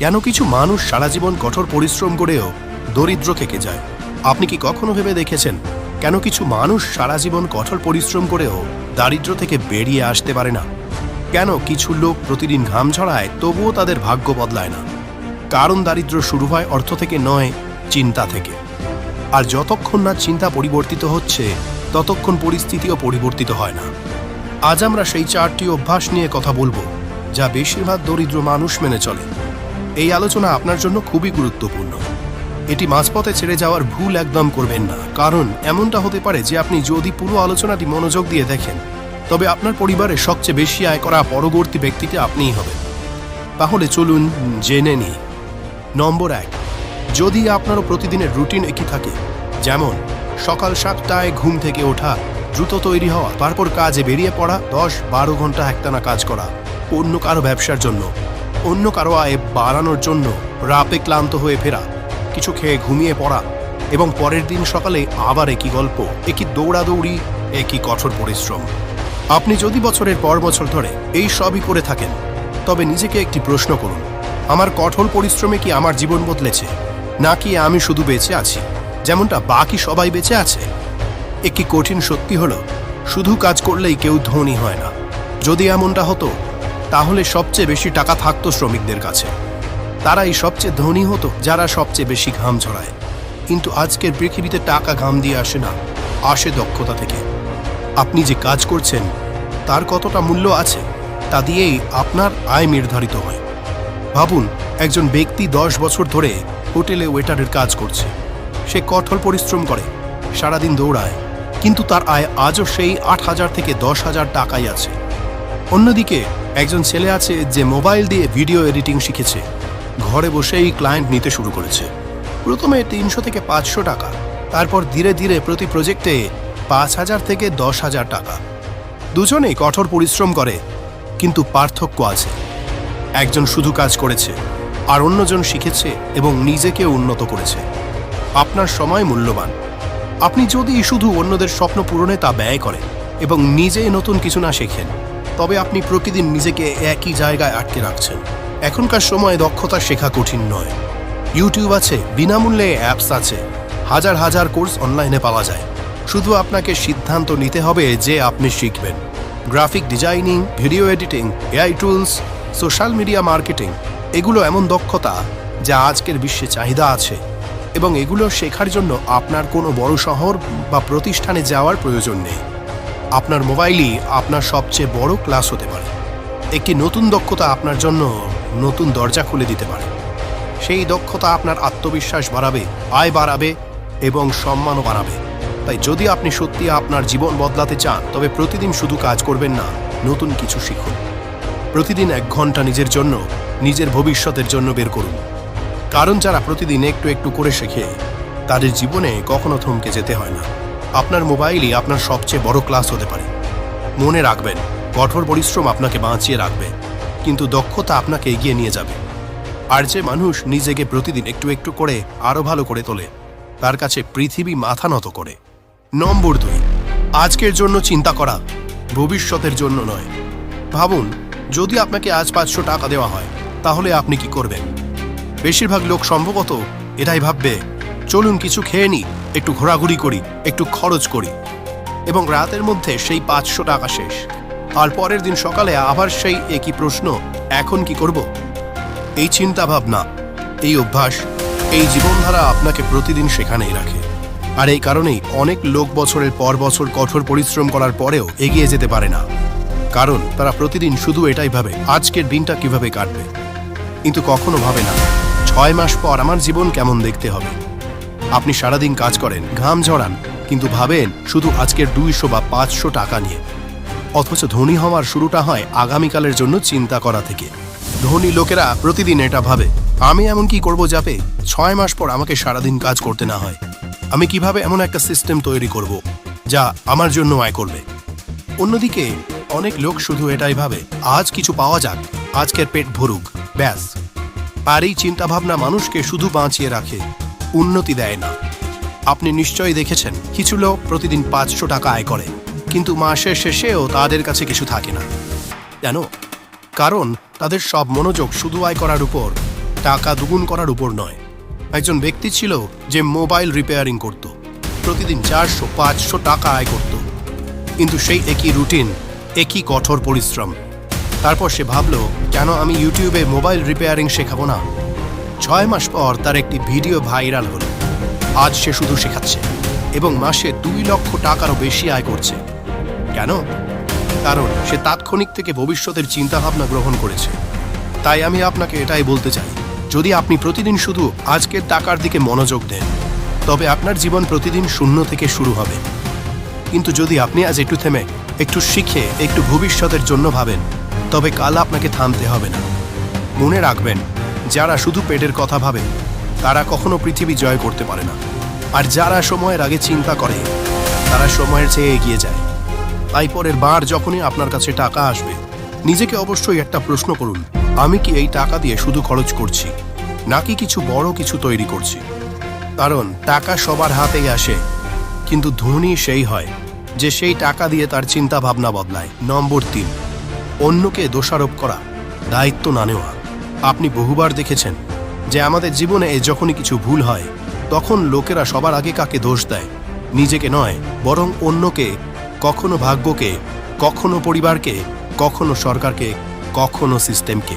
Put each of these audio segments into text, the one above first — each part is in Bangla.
কেন কিছু মানুষ সারা জীবন কঠোর পরিশ্রম করেও দরিদ্র থেকে যায়? আপনি কি কখনো ভেবে দেখেছেন কেন কিছু মানুষ সারা জীবন কঠোর পরিশ্রম করেও দারিদ্র থেকে বেরিয়ে আসতে পারে না? কেন কিছু লোক প্রতিদিন ঘাম ঝরায় তবুও তাদের ভাগ্য বদলায় না? কারণ দারিদ্র শুরু হয় অর্থ থেকে নয়, চিন্তা থেকে। আর যতক্ষণ না চিন্তা পরিবর্তিত হচ্ছে, ততক্ষণ পরিস্থিতিও পরিবর্তিত হয় না। আজ আমরা সেই চারটি অভ্যাস নিয়ে কথা বলব, যা বেশিরভাগ দরিদ্র মানুষ মেনে চলে। এই আলোচনা আপনার জন্য খুবই গুরুত্বপূর্ণ। এটি মাঝপথে ছেড়ে যাওয়ার ভুল একদম করবেন না, কারণ এমনটা হতে পারে যে আপনি যদি পুরো আলোচনাটি মনোযোগ দিয়ে দেখেন, তবে আপনার পরিবারে সবচেয়ে বেশি আয় করা পরবর্তী ব্যক্তিটি আপনিই হবেন। তাহলে চলুন জেনে নিই। নম্বর এক, যদি আপনারও প্রতিদিনের রুটিন একই থাকে, যেমন সকাল সাতটায় ঘুম থেকে ওঠা, দ্রুত তৈরি হওয়া, তারপর কাজে বেরিয়ে পড়া, দশ বারো ঘণ্টা একটানা কাজ করা, অন্য কারও ব্যবসার জন্য অন্য কারও আয় বাড়ানোর জন্য রাপে ক্লান্ত হয়ে ফেরা, কিছু খেয়ে ঘুমিয়ে পড়া এবং পরের দিন সকালে আবার একই গল্প, একই দৌড়াদৌড়ি, একই কঠোর পরিশ্রম। আপনি যদি বছরের পর বছর ধরে এই সবই করে থাকেন, তবে নিজেকে একটি প্রশ্ন করুন, আমার কঠোর পরিশ্রমে কি আমার জীবন বদলেছে? নাকি আমি শুধু বেঁচে আছি, যেমনটা বাকি সবাই বেঁচে আছে? একটি কঠিন সত্যি হলো, শুধু কাজ করলেই কেউ ধনী হয় না। যদি এমনটা হতো তাহলে সবচেয়ে বেশি টাকা থাকতো শ্রমিকদের কাছে। তারাই সবচেয়ে ধনী হতো, যারা সবচেয়ে বেশি ঘাম ঝরায়। কিন্তু আজকের পৃথিবীতে টাকা ঘাম দিয়ে আসে না, আসে দক্ষতা থেকে। আপনি যে কাজ করছেন, তার কতটা মূল্য আছে, তা দিয়েই আপনার আয় নির্ধারিত হয়। ভাবুন, একজন ব্যক্তি দশ বছর ধরে হোটেলে ওয়েটারের কাজ করছে। সে কঠোর পরিশ্রম করে, সারাদিন দৌড়ায়। কিন্তু তার আয় আজও সেই আট হাজার থেকে দশ হাজার টাকাই আছে। অন্যদিকে একজন ছেলে আছে যে মোবাইল দিয়ে ভিডিও এডিটিং শিখেছে। ঘরে বসেই ক্লায়েন্ট নিতে শুরু করেছে। প্রথমে তিনশো থেকে পাঁচশো টাকা, তারপর ধীরে ধীরে প্রতি প্রজেক্টে পাঁচ হাজার থেকে দশ হাজার টাকা। দুজনেই কঠোর পরিশ্রম করে, কিন্তু পার্থক্য আছে। একজন শুধু কাজ করেছে, আর অন্যজন শিখেছে এবং নিজেকে উন্নত করেছে। আপনার সময় মূল্যবান। আপনি যদি শুধু অন্যদের স্বপ্ন পূরণে তা ব্যয় করেন এবং নিজে নতুন কিছু না শেখেন তবে আপনি প্রতিদিন নিজেকে একই জায়গায় আটকে রাখছেন। এখনকার সময়ে দক্ষতা শেখা কঠিন নয়। ইউটিউব আছে, বিনামূল্যে অ্যাপস আছে। হাজার হাজার কোর্স অনলাইনে পাওয়া যায়। শুধু আপনাকে সিদ্ধান্ত নিতে হবে যে আপনি শিখবেন। Graphic designing video editing AI tools social media marketing এগুলো এমন দক্ষতা যা আজকের বিশ্বে চাহিদা আছে এবং এগুলো শেখার জন্য আপনার কোনো বড় শহর বা প্রতিষ্ঠানে যাওয়ার প্রয়োজন নেই। আপনার মোবাইলই আপনার সবচেয়ে বড় ক্লাস হতে পারে। একটি নতুন দক্ষতা আপনার জন্য নতুন দরজা খুলে দিতে পারে। সেই দক্ষতা আপনার আত্মবিশ্বাস বাড়াবে, আয় বাড়াবে এবং সম্মানও বাড়াবে। তাই যদি আপনি সত্যি আপনার জীবন বদলাতে চান, তবে প্রতিদিন শুধু কাজ করবেন না, নতুন কিছু শিখুন। প্রতিদিন এক ঘণ্টা নিজের জন্য, নিজের ভবিষ্যতের জন্য বের করুন। কারণ যারা প্রতিদিন একটু একটু করে শেখে, তাদের জীবনে কখনো থমকে যেতে হয় না। আপনার মোবাইলই আপনার সবচেয়ে বড় ক্লাস হতে পারে। মনে রাখবেন, কঠোর পরিশ্রম আপনাকে বাঁচিয়ে রাখবে, কিন্তু দক্ষতা আপনাকে এগিয়ে নিয়ে যাবে। আর যে মানুষ নিজেকে প্রতিদিন একটু একটু করে আরও ভালো করে তোলে, তার কাছে পৃথিবী মাথা নত করে। নম্বর দুই, আজকের জন্য চিন্তা করা, ভবিষ্যতের জন্য নয়। ভাবুন, যদি আপনাকে আজ পাঁচশো টাকা দেওয়া হয়, তাহলে আপনি কি করবেন? বেশিরভাগ লোক সম্ভবত এটাই ভাববে, চলুন কিছু খেয়ে নিই। একটু ঘোরাঘুরি করি, একটু খরচ করি। এবং রাতের মধ্যে সেই পাঁচশো টাকা শেষ। আর পরের দিন সকালে আবার সেই একই প্রশ্ন, এখন কি করব? এই চিন্তা ভাবনা এই অভ্যাস, এই জীবনধারা আপনাকে প্রতিদিন সেখানেই রাখে। আর এই কারণেই অনেক লোক বছরের পর বছর কঠোর পরিশ্রম করার পরেও এগিয়ে যেতে পারে না। কারণ তারা প্রতিদিন শুধু এটাই ভাবে, আজকের দিনটা কীভাবে কাটবে। কিন্তু কখনো ভাবে না, ছয় মাস পর আমার জীবন কেমন দেখতে হবে। আপনি সারাদিন কাজ করেন, ঘাম ঝরান, কিন্তু ভাবেন শুধু আজকের দুইশো বা পাঁচশো টাকা নিয়ে। অথচ ধনী হওয়ার শুরুটা হয় আগামীকালের জন্য চিন্তা করা থেকে। ধনী লোকেরা প্রতিদিন এটা ভাবে, আমি এমন কি করব যাতে ছয় মাস পর আমাকে সারাদিন কাজ করতে না হয়? আমি কীভাবে এমন একটা সিস্টেম তৈরি করব যা আমার জন্য আয় করবে? অন্যদিকে অনেক লোক শুধু এটাই ভাবে, আজ কিছু পাওয়া যাক, আজকের পেট ভরুক, ব্যাস। আর এই চিন্তাভাবনা মানুষকে শুধু বাঁচিয়ে রাখে। উন্নতি দেয় না। আপনি নিশ্চয়ই দেখেছেন, কিছু লোক প্রতিদিন পাঁচশো টাকা আয় করে, কিন্তু মাসের শেষেও তাদের কাছে কিছু থাকে না। কেন? কারণ তাদের সব মনোযোগ শুধু আয় করার উপর, টাকা দুগুণ করার উপর নয়। একজন ব্যক্তি ছিল যে মোবাইল রিপেয়ারিং করত, প্রতিদিন চারশো, পাঁচশো টাকা আয় করত। কিন্তু সেই একই রুটিন, একই কঠোর পরিশ্রম। তারপর সে ভাবল, কেন আমি ইউটিউবে মোবাইল রিপেয়ারিং শেখাবো না? ছয় মাস পর তার একটি ভিডিও ভাইরাল হল। আজ সে শুধু শেখাচ্ছে এবং মাসে দুই লক্ষ টাকারও বেশি আয় করছে। কেন? কারণ সে তাৎক্ষণিক থেকে ভবিষ্যতের চিন্তাভাবনা গ্রহণ করেছে। তাই আমি আপনাকে এটাই বলতে চাই, যদি আপনি প্রতিদিন শুধু আজকের টাকার দিকে মনোযোগ দেন, তবে আপনার জীবন প্রতিদিন শূন্য থেকে শুরু হবে। কিন্তু যদি আপনি আজ একটু থেমে, একটু শিখে, একটু ভবিষ্যতের জন্য ভাবেন, তবে কাল আপনাকে থামতে হবে না। মনে রাখবেন যারা শুধু পেটের কথা ভাবে, তারা কখনো পৃথিবী জয় করতে পারে না। আর যারা সময়ের আগে চিন্তা করে, তারা সময়ের চেয়ে এগিয়ে যায়। তাই পরের বার যখনই আপনার কাছে টাকা আসবে, নিজেকে অবশ্যই একটা প্রশ্ন করুন, আমি কি এই টাকা দিয়ে শুধু খরচ করছি, নাকি কিছু বড় কিছু তৈরি করছি? কারণ টাকা সবার হাতেই আসে, কিন্তু ধনী সেই হয়, যে সেই টাকা দিয়ে তার চিন্তা ভাবনা বদলায়। নম্বর তিন, অন্যকে দোষারোপ করা, দায়িত্ব না নেওয়া। আপনি বহুবার দেখেছেন যে আমাদের জীবনে যখনই কিছু ভুল হয়, তখন লোকেরা সবার আগে কাকে দোষ দেয়? নিজেকে নয়, বরং অন্যকে, কখনো ভাগ্যকে, কখনো পরিবারকে, কখনো সরকারকে, কখনো সিস্টেমকে।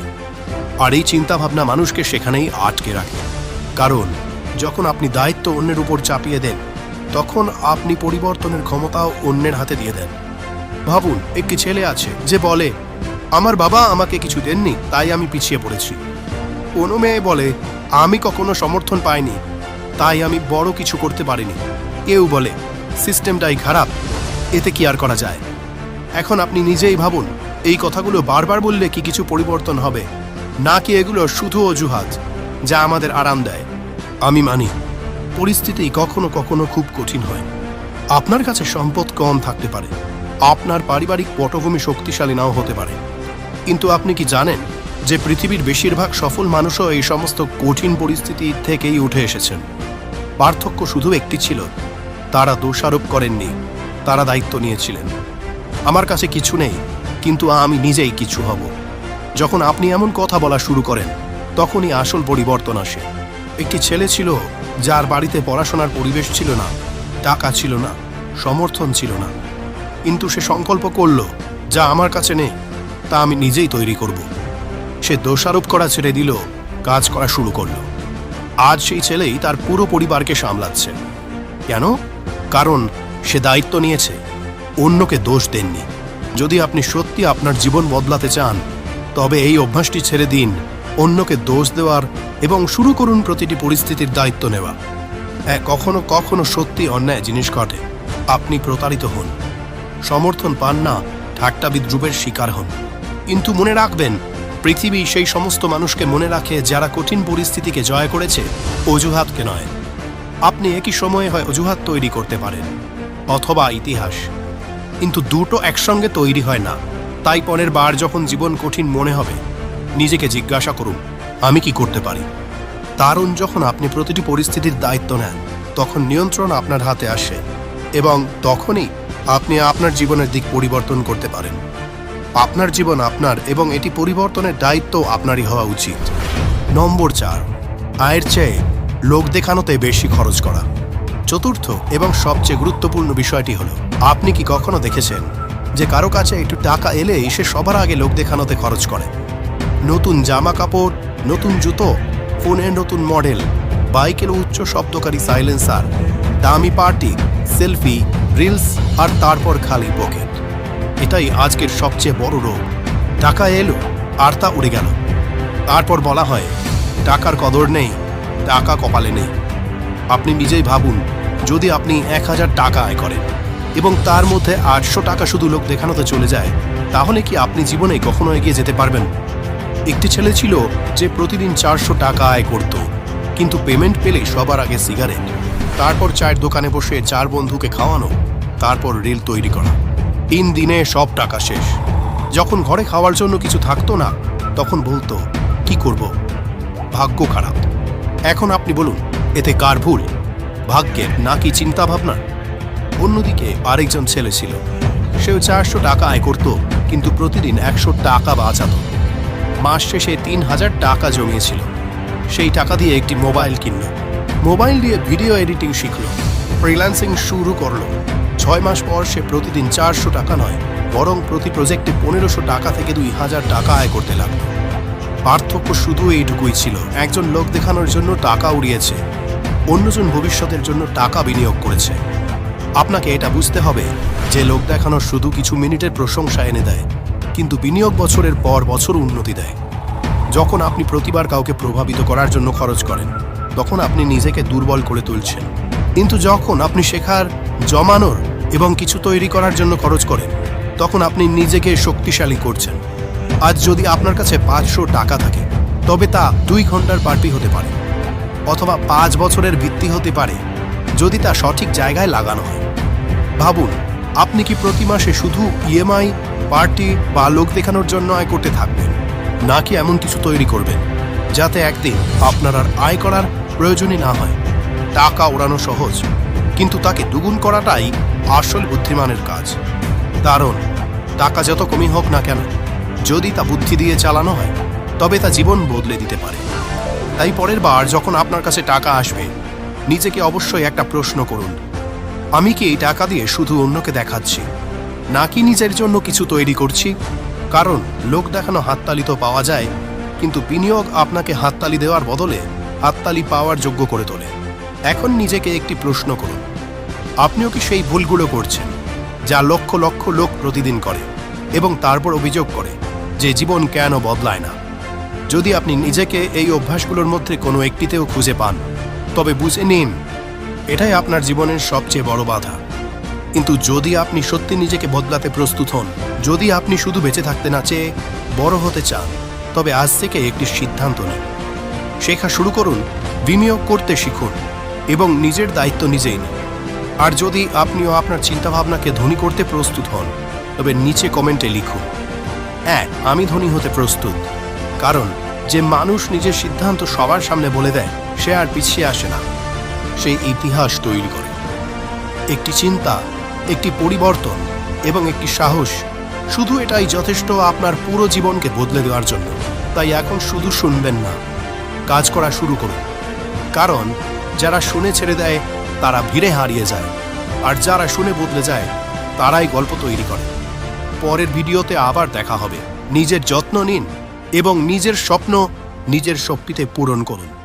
আর এই চিন্তাভাবনা মানুষকে সেখানেই আটকে রাখে। কারণ, যখন আপনি দায়িত্ব অন্যের উপর চাপিয়ে দেন, তখন আপনি পরিবর্তনের ক্ষমতাও অন্যের হাতে দিয়ে দেন। ভাবুন, একটি ছেলে আছে, যে বলে আমার বাবা আমাকে কিছু দেননি, তাই আমি পিছিয়ে পড়েছি। কোনো মেয়ে বলে, আমি কখনো সমর্থন পাইনি, তাই আমি বড় কিছু করতে পারিনি। কেউ বলে, সিস্টেমটাই খারাপ, এতে কি আর করা যায়? এখন আপনি নিজেই ভাবুন, এই কথাগুলো বারবার বললে কি কিছু পরিবর্তন হবে? নাকি এগুলো শুধু অজুহাত, যা আমাদের আরাম দেয়? আমি মানি, পরিস্থিতি কখনো কখনো খুব কঠিন হয়। আপনার কাছে সম্পদ কম থাকতে পারে। আপনার পারিবারিক পটভূমি শক্তিশালী নাও হতে পারে। কিন্তু আপনি কি জানেন যে পৃথিবীর বেশিরভাগ সফল মানুষও এই সমস্ত কঠিন পরিস্থিতি থেকেই উঠে এসেছেন? পার্থক্য শুধু একটি ছিল, তারা দোষারোপ করেননি, তারা দায়িত্ব নিয়েছিলেন। আমার কাছে কিছু নেই, কিন্তু আমি নিজেই কিছু হব। যখন আপনি এমন কথা বলা শুরু করেন, তখনই আসল পরিবর্তন আসে। একটি ছেলে ছিল যার বাড়িতে পড়াশোনার পরিবেশ ছিল না, টাকা ছিল না, সমর্থন ছিল না। কিন্তু সে সংকল্প করল, যা আমার কাছে নেই তা আমি নিজেই তৈরি করব। সে দোষারোপ করা ছেড়ে দিল, কাজ করা শুরু করল। আজ সেই ছেলেই তার পুরো পরিবারকে সামলাচ্ছে। কেন? কারণ সে দায়িত্ব নিয়েছে, অন্যকে দোষ দেননি। যদি আপনি সত্যি আপনার জীবন বদলাতে চান, তবে এই অভ্যাসটি ছেড়ে দিন, অন্যকে দোষ দেওয়ার এবং শুরু করুন প্রতিটি পরিস্থিতির দায়িত্ব নেওয়া। হ্যাঁ কখনো কখনো সত্যি অন্যায় জিনিস ঘটে। আপনি প্রতারিত হন। সমর্থন পান না ঠাট্টা বিদ্রুপের শিকার হন। কিন্তু মনে রাখবেন, পৃথিবী সেই সমস্ত মানুষকে মনে রাখে যারা কঠিন পরিস্থিতিকে জয় করেছে, অজুহাতকে নয়। আপনি একই সময়ে হয় অজুহাত তৈরি করতে পারেন, অথবা ইতিহাস। কিন্তু দুটো একসঙ্গে তৈরি হয় না। তাই পরের বার যখন জীবন কঠিন মনে হবে, নিজেকে জিজ্ঞাসা করুন, আমি কি করতে পারি? দারুণ যখন আপনি প্রতিটি পরিস্থিতির দায়িত্ব নেন, তখন নিয়ন্ত্রণ আপনার হাতে আসে এবং তখনই আপনি আপনার জীবনের দিক পরিবর্তন করতে পারেন। আপনার জীবন আপনার এবং এটি পরিবর্তনের দায়িত্ব আপনারই হওয়া উচিত। নম্বর চার, আয়ের চেয়ে লোক দেখানোতে বেশি খরচ করা। চতুর্থ এবং সবচেয়ে গুরুত্বপূর্ণ বিষয়টি হলো, আপনি কি কখনো দেখেছেন যে কারও কাছে একটু টাকা এলেই সে সবার আগে লোক দেখানোতে খরচ করে? নতুন জামা কাপড়, নতুন জুতো, ফোনের নতুন মডেল, বাইকের উচ্চ শব্দকারী সাইলেন্সার, দামি পার্টি, সেলফি, রিলস আর তারপর খালি পকেট এটাই আজকের সবচেয়ে বড় রোগ। টাকা এলো আর তা উড়ে গেল। তারপর বলা হয়, টাকার কদর নেই, টাকা কপালে নেই। আপনি নিজেই ভাবুন, যদি আপনি এক হাজার টাকা আয় করেন এবং তার মধ্যে আটশো টাকা শুধু লোক দেখানোতে চলে যায়, তাহলে কি আপনি জীবনে কখনো এগিয়ে যেতে পারবেন? একটি ছেলে ছিল যে প্রতিদিন চারশো টাকা আয় করত, কিন্তু পেমেন্ট পেলে সবার আগে সিগারেট, তারপর চায়ের দোকানে বসে চার বন্ধুকে খাওয়ানো, তারপর রিল তৈরি করা। তিন দিনে সব টাকা শেষ। যখন ঘরে খাওয়ার জন্য কিছু থাকতো না, তখন বলতো, কি করব? ভাগ্য খারাপ। এখন আপনি বলুন, এতে কার ভুল? ভাগ্যের নাকি চিন্তা ভাবনা অন্যদিকে আরেকজন ছেলে ছিল। সেও চারশো টাকা আয় করত, কিন্তু প্রতিদিন একশো টাকা বাঁচাতো। মাস শেষে তিন হাজার টাকা জমিয়েছিল। সেই টাকা দিয়ে একটি মোবাইল কিনল। মোবাইল দিয়ে ভিডিও এডিটিং শিখল। ফ্রিল্যান্সিং শুরু করল। ছয় মাস পর সে প্রতিদিন চারশো টাকা নয়, বরং প্রতি প্রজেক্টে পনেরোশো টাকা থেকে দুই হাজার টাকা আয় করতে লাগল। পার্থক্য শুধু এইটুকুই ছিল, একজন লোক দেখানোর জন্য টাকা উড়িয়েছে, অন্যজন ভবিষ্যতের জন্য টাকা বিনিয়োগ করেছে। আপনাকে এটা বুঝতে হবে যে লোক দেখানো শুধু কিছু মিনিটের প্রশংসা এনে দেয়, কিন্তু বিনিয়োগ বছরের পর বছর উন্নতি দেয়। যখন আপনি প্রতিবার কাউকে প্রভাবিত করার জন্য খরচ করেন, তখন আপনি নিজেকে দুর্বল করে তুলছেন। কিন্তু যখন আপনি শেখার, জমানোর এবং কিছু তৈরি করার জন্য খরচ করেন, তখন আপনি নিজেকে শক্তিশালী করছেন। আজ যদি আপনার কাছে পাঁচশো টাকা থাকে, তবে তা দুই ঘণ্টার পার্টি হতে পারে অথবা পাঁচ বছরের ভিত্তি হতে পারে যদি তা সঠিক জায়গায় লাগানো হয়। ভাবুন, আপনি কি প্রতি মাসে শুধু ইএমআই পার্টি বা লোক দেখানোর জন্য আয় করতে থাকবেন, নাকি এমন কিছু তৈরি করবেন, যাতে একদিন আপনার আর আয় করার প্রয়োজনই না হয়? টাকা ওড়ানো সহজ, কিন্তু তাকে দুগুণ করাটাই আসল বুদ্ধিমানের কাজ। কারণ টাকা যত কমই হোক না কেন, যদি তা বুদ্ধি দিয়ে চালানো হয়, তবে তা জীবন বদলে দিতে পারে। তাই পরের বার যখন আপনার কাছে টাকা আসবে, নিজেকে অবশ্যই একটা প্রশ্ন করুন, আমি কি এই টাকা দিয়ে শুধু অন্যকে দেখাচ্ছি, নাকি নিজের জন্য কিছু তৈরি করছি? কারণ লোক দেখানো হাততালি তো পাওয়া যায়, কিন্তু বিনিয়োগ আপনাকে হাততালি দেওয়ার বদলে হাততালি পাওয়ার যোগ্য করে তোলে। এখন নিজেকে একটি প্রশ্ন করুন। আপনিও কি সেই ভুলগুলো করছেন, যা লক্ষ লক্ষ লোক প্রতিদিন করে এবং তারপর অভিযোগ করে যে জীবন কেন বদলায় না? যদি আপনি নিজেকে এই অভ্যাসগুলোর মধ্যে কোনো একটিতেও খুঁজে পান, তবে বুঝে নিন, এটাই আপনার জীবনের সবচেয়ে বড় বাধা। কিন্তু যদি আপনি সত্যি নিজেকে বদলাতে প্রস্তুত হন, যদি আপনি শুধু বেঁচে থাকতে না চেয়ে বড় হতে চান, তবে আজ থেকে একটি সিদ্ধান্ত নিন। শেখা শুরু করুন, বিনিয়োগ করতে শিখুন। এবং নিজের দায়িত্ব নিজেই নিন। আর যদি আপনিও আপনার চিন্তাভাবনাকে ধনী করতে প্রস্তুত হন, তবে নিচে কমেন্টে লিখুন। হ্যাঁ আমি ধনী হতে প্রস্তুত। কারণ, যে মানুষ নিজের সিদ্ধান্ত সবার সামনে বলে দেয়, সে আর পিছিয়ে আসে না। সেই ইতিহাস তৈরি করে। একটি চিন্তা, একটি পরিবর্তন এবং একটি সাহস, শুধু এটাই যথেষ্ট আপনার পুরো জীবনকে বদলে দেওয়ার জন্য। তাই এখন শুধু শুনবেন না। কাজ করা শুরু করুন। কারণ যারা শুনে ছেড়ে দেয়, তারা ভিড়ে হারিয়ে যায়। আর যারা শুনে বদলে যায়, তারাই গল্প তৈরি করে। পরের ভিডিওতে আবার দেখা হবে। নিজের যত্ন নিন এবং নিজের স্বপ্ন নিজের শক্তিতে পূরণ করুন।